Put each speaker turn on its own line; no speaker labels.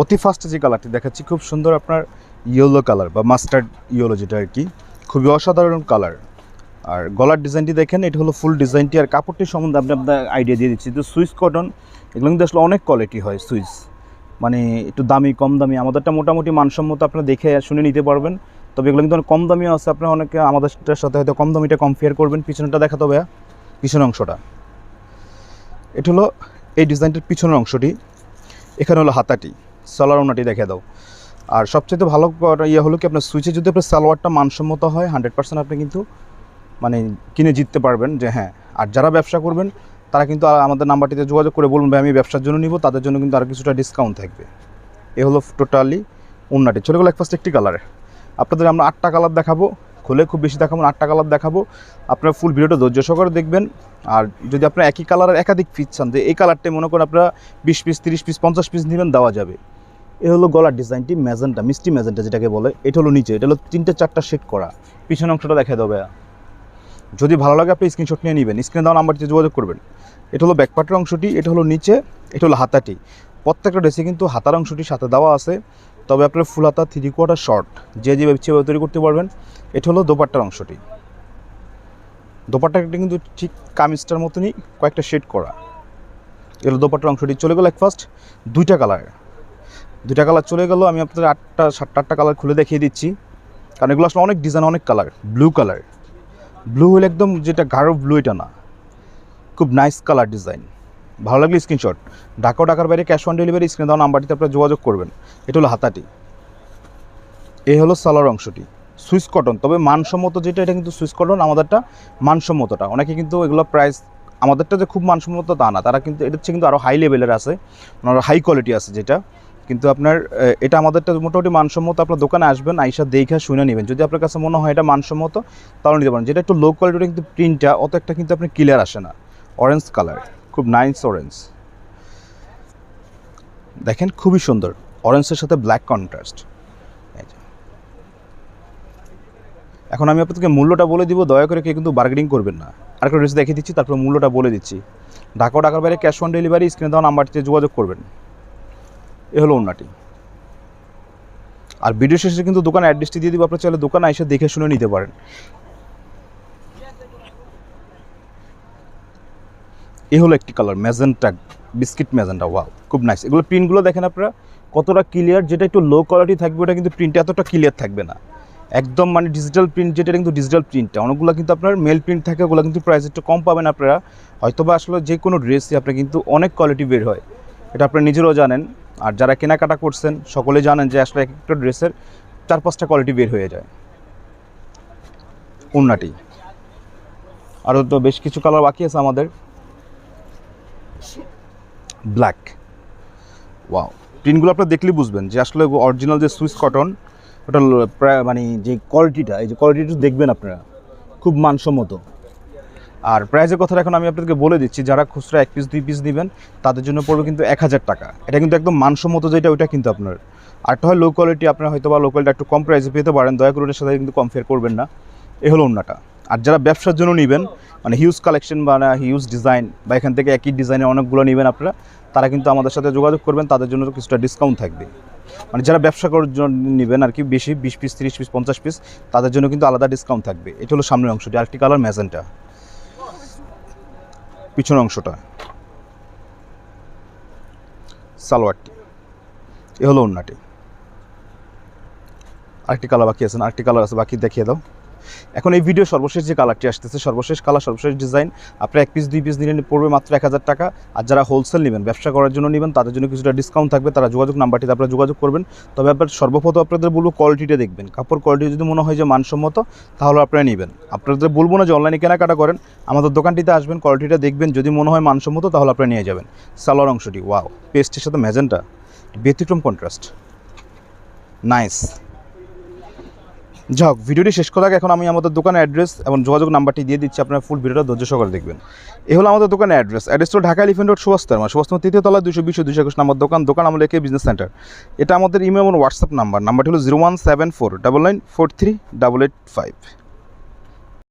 অতি ফার্স্ট যে কালারটি দেখাচ্ছি, খুব সুন্দর আপনার ইয়েলো কালার বা মাস্টার্ড ইয়েলো যেটা আর কি, খুবই অসাধারণ কালার আর গলার ডিজাইনটি দেখেন, এটা হলো ফুল ডিজাইনটি আর কাপড়টি সম্বন্ধে আপনি আপনার আইডিয়া দিয়ে দিচ্ছি। তো সুইস কটন এগুলো কিন্তু আসলে অনেক কোয়ালিটি হয় সুইস মানে একটু দামি, কম দামি, আমাদেরটা মোটামুটি মানসম্মত আপনারা দেখে শুনে নিতে পারবেন। তবে এগুলো কিন্তু অনেক কম দামিও আছে, আপনারা অনেকে আমাদেরটার সাথে হয়তো কম দামিটা কম্পেয়ার করবেন পিছনটা দেখাতে হবে পিছনের অংশটা। এটা হলো এই ডিজাইনটার পিছনের অংশটি, এখানে হলো হাতাটি। সালোয়ার ওনাটি দেখে দাও। আর সবচেয়ে ভালো ইয়ে হলো কি, আপনার সুইচে যদি আপনার সালোয়ারটা মানসম্মত হয় হান্ড্রেড পার্সেন্ট আপনি কিন্তু মানে কিনে জিততে পারবেন যে হ্যাঁ আর যারা ব্যবসা করবেন, তারা কিন্তু আমাদের নাম্বারটিতে যোগাযোগ করে বলুন, ভাই, আমি ব্যবসার জন্য নিব, তাদের জন্য কিন্তু আর কিছুটা ডিসকাউন্ট থাকবে। এ হলো টোটালি ওনাটি চলে গেলো এক ফার্স্ট একটি কালার আপনাদের আমরা আটটা কালার দেখাবো। খুলে খুব বেশি দেখাবো আটটা কালার দেখাবো। আপনারা ফুল ভিডিওটা ধৈর্য সহকারে দেখবেন। আর যদি আপনারা একই কালারের একাধিক পিস চান যে এই কালারটাই মনে করেন আপনারা বিশ পিস তিরিশ পিস পঞ্চাশ পিস নেবেন, দেওয়া যাবে। এ হলো গলার ডিজাইনটি, ম্যাজেন্টা, মিষ্টি ম্যাজেন্টা যেটাকে বলে। এটা হলো নিচে, এটা হলো তিনটে চারটা শেড করা। পিছনে অংশটা দেখা দেবে যদি ভালো লাগে, আপনি স্ক্রিনশট নিয়ে নেবেন। স্ক্রিনে দেওয়া নাম্বারটিতে যোগাযোগ করবেন। এটা হলো ব্যাকপার্টের অংশটি, এটা হলো নিচে, এটা হলো হাতাটি। প্রত্যেকটা ড্রেসে কিন্তু হাতার অংশটি সাথে দেওয়া আছে। তবে আপনার ফুল হাতা থ্রি কোয়ার্টার শর্ট যে যে ইচ্ছে তৈরি করতে পারবেন, এটা হলো দোপাট্টার অংশটি। দোপাট্টাটা কিন্তু ঠিক কামিজটার মতনই কয়েকটা শেড করা। এগুলো দোপাট্টার অংশটি। চলে গেল এক ফার্স্ট দুইটা কালার দুইটা কালার চলে গেল, আমি আপনাদের আটটা, সাতটা, আটটা কালার খুলে দেখিয়ে দিচ্ছি। কারণ এগুলো আসলে অনেক ডিজাইন অনেক কালার ব্লু কালার ব্লু হলে একদম যেটা গাঢ় ব্লু এটা না। খুব নাইস কালার ডিজাইন ভালো লাগলে স্ক্রিনশট ঢাকা ও ঢাকার বাইরে ক্যাশ অন ডেলিভারি স্ক্রিনে দেওয়া নাম্বারটিতে আপনারা যোগাযোগ করবেন। এটা হলো হাতাটি। এই হলো সালোয়ার অংশটি। সুইস কটন তবে মানসম্মত যেটা, এটা কিন্তু সুইস কটন আমাদেরটা মানসম্মতটা। অনেকে কিন্তু এগুলো প্রাইস আমাদেরটা যে খুব মানসম্মত তা না। তারা কিন্তু এটা হচ্ছে কিন্তু আরও হাই লেভেলের আছে ওনার হাই কোয়ালিটি আছে যেটা। কিন্তু আপনার এটা আমাদেরটা মোটামুটি মানসম্মত। আপনার দোকানে আসবেন, আইসা দেখে শুনে নেবেন। যদি আপনার কাছে মনে হয় এটা মানসম্মত, তাহলে নিতে পারেন। যেটা একটু লো কোয়ালিটির কিন্তু প্রিন্টটা অত একটা কিন্তু আপনার ক্লিয়ার আসে না। অরেঞ্জ কালার খুব নাইস অরেঞ্জ দেখেন খুবই সুন্দর। অরেঞ্জের সাথে ব্ল্যাক কন্ট্রাস্ট এখন আমি আপনাদেরকে মূল্যটা বলে দিব, দয়া করে কেউ কিন্তু বার্গেনিং করবেন না। আরেকটা ড্রেস দেখিয়ে দিচ্ছি, তারপর মূল্যটা বলে দিচ্ছি। ঢাকা ঢাকার বাইরে ক্যাশ অন ডেলিভারি স্ক্রিনে দেওয়া নাম্বারটিতে যোগাযোগ করবেন। এ হলো ওনাটি আর ভিডিও শেষে কিন্তু দোকান অ্যাড্রেসটি দিয়ে দিব, আপনার চাইলে দোকানে এসে দেখে শুনে নিতে পারেন। এ হলো একটি colour magenta biscuit magenta wow খুব নাইস এগুলো প্রিন্টগুলো দেখেন আপনারা, কতটা ক্লিয়ার যেটা একটু লো কোয়ালিটি থাকবে, ওটা কিন্তু প্রিন্ট এতটা ক্লিয়ার থাকবে না। একদম মানে ডিজিটাল প্রিন্ট যেটা কিন্তু ডিজিটাল প্রিন্টটা অনেকগুলো কিন্তু আপনার মেল প্রিন্ট থাকে, ওগুলো কিন্তু প্রাইস একটু কম পাবেন আপনারা। হয়তোবা আসলে যে কোনো ড্রেসই আপনার কিন্তু অনেক কোয়ালিটি বের হয়। এটা আপনারা নিজেরাও জানেন। আর যারা কেনাকাটা করছেন, সকলে জানেন যে আসলে এক একটা ড্রেসের চার পাঁচটা কোয়ালিটি বের হয়ে যায়। উন্নাটি আরও তো বেশ কিছু কালার বাকি আছে আমাদের। ব্ল্যাক ওয়াও প্রিন্টগুলো আপনারা দেখলেই বুঝবেন যে আসলে অরিজিনাল যে সুইস কটন ওটা প্রায় মানে যে কোয়ালিটিটা এই যে কোয়ালিটিটা দেখবেন আপনারা। খুব মানসম্মত। আর প্রাইসের কথাটা এখন আমি আপনাদেরকে বলে দিচ্ছি, যারা খুচরা এক পিস দুই পিস নেবেন, তাদের জন্য পড়বে কিন্তু এক হাজার টাকা। এটা কিন্তু একদম মানসম্মত যেটা, ওইটা কিন্তু আপনার। আরটা হয় লো কোয়ালিটি আপনার হয়তো বা লো কোয়ালিটি একটু কম প্রাইসে পেতে পারেন, দয়া করে ওটার সাথে কিন্তু কম্পেয়ার করবেন না। এ হলো অন্যটা আর যারা ব্যবসার জন্য নেবেন মানে হিউজ কালেকশন বা হিউজ ডিজাইন বা এখান থেকে একই ডিজাইনের অনেকগুলো নেবেন আপনারা, তারা কিন্তু আমাদের সাথে যোগাযোগ করবেন, তাদের জন্য কিছুটা ডিসকাউন্ট থাকবে। মানে যারা ব্যবসা করার জন্য নেবেন আর কি, বেশি বিশ পিস তিরিশ পিস পঞ্চাশ পিস তাদের জন্য কিন্তু আলাদা ডিসকাউন্ট থাকবে। এটা হলো সামনের অংশটি, আরেকটি কালার ম্যাজেন্টা পিছনের অংশটা। সালোয়ারটি। এ হলো অন্যটি আরেকটি কালার বাকি আছে না? আরেকটি কালার আছে, বাকি দেখিয়ে দাও। এখন এই ভিডিও সর্বশেষ যে কালারটি আসতেছে, সর্বশেষ কালার সর্বশেষ ডিজাইন আপনার এক পিস দুই পিস নিলে পড়বে মাত্র এক হাজার টাকা। আর যারা হোলসেল নেবেন, ব্যবসা করার জন্য নেবেন, তাদের জন্য কিছুটা ডিসকাউন্ট থাকবে, তারা যোগাযোগ নাম্বারটিতে আপনারা যোগাযোগ করবেন। তবে আপনার সর্বপ্রথম আপনাদের বলব কোয়ালিটিটা দেখবেন। কাপড় কোয়ালিটি যদি মনে হয় যে মানসম্মত, তাহলে আপনারা নেবেন। আপনাদের বলব না যে অনলাইনে কেনাকাটা করেন, আমাদের দোকানটিতে আসবেন কোয়ালিটিটা দেখবেন, যদি মনে হয় মানসম্মত, তাহলে আপনারা নিয়ে যাবেন। সালোয়ার অংশটি ওয়াও পেস্টের সাথে ম্যাজেন্টা ব্যতিক্রম কন্ট্রাস্ট নাইস যাক, ভিডিওটি শেষ করার আগে এখন আমি আমাদের দোকানের অ্যাড্রেস এবং যোগাযোগ নাম্বারটি দিয়ে দিচ্ছি, আপনারা ফুল ভিডিওটা ধৈর্য সহকারে দেখবেন। এ হলো আমাদের দোকানের অ্যাড্রেস অ্যাড্রেস হলো ঢাকা এলিফেন্ট রোড সুভাষতার মানে সুবাস্তার তৃতীয় তলা দুশো বিশ দুশো একুশ নম্বর দোকান দোকান আমাদের একে বিজনেস সেন্টার এটা আমাদের ইমেল এবং হোয়াটসঅ্যাপ নাম্বার নাম্বারটি হলো zero one seven four double nine four three double eight five